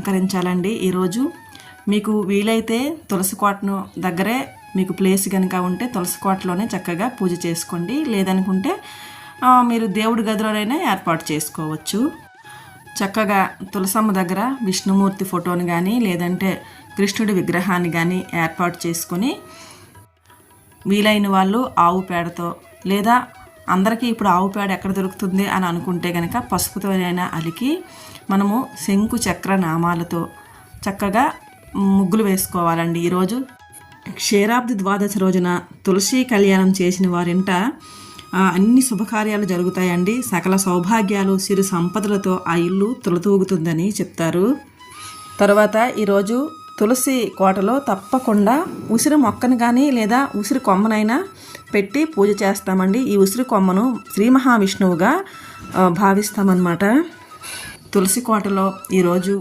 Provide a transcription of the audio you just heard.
అలంకరించాలండి. ఈరోజు మీకు వీలైతే తులసి కోటను దగ్గరే మీకు ప్లేస్ కనుక ఉంటే తులసి కోటలోనే చక్కగా పూజ చేసుకోండి. లేదనుకుంటే మీరు దేవుడి గదిలోనైనా ఏర్పాటు చేసుకోవచ్చు. చక్కగా తులసమ్మ దగ్గర విష్ణుమూర్తి ఫోటోని కానీ లేదంటే కృష్ణుడి విగ్రహాన్ని కానీ ఏర్పాటు చేసుకొని వీలైన వాళ్ళు ఆవు పేడతో లేదా అందరికీ ఇప్పుడు ఆవు పేడ ఎక్కడ దొరుకుతుంది అని అనుకుంటే కనుక పసుపుతోనైనా అలికి మనము శంకు చక్ర నామాలతో చక్కగా ముగ్గులు వేసుకోవాలండి. ఈరోజు క్షీరాబ్ది ద్వాదశి రోజున తులసి కళ్యాణం చేసిన వారింట అన్ని శుభకార్యాలు జరుగుతాయండి. సకల సౌభాగ్యాలు సిరు సంపదలతో ఆ ఇల్లు తులతూగుతుందని చెప్తారు. తర్వాత ఈరోజు తులసి కోటలో తప్పకుండా ఉసిరి మొక్కను కానీ లేదా ఉసిరి కొమ్మనైనా పెట్టి పూజ చేస్తామండి. ఈ ఉసిరి కొమ్మను శ్రీ మహావిష్ణువుగా భావిస్తామన్నమాట. తులసి కోటలో ఈరోజు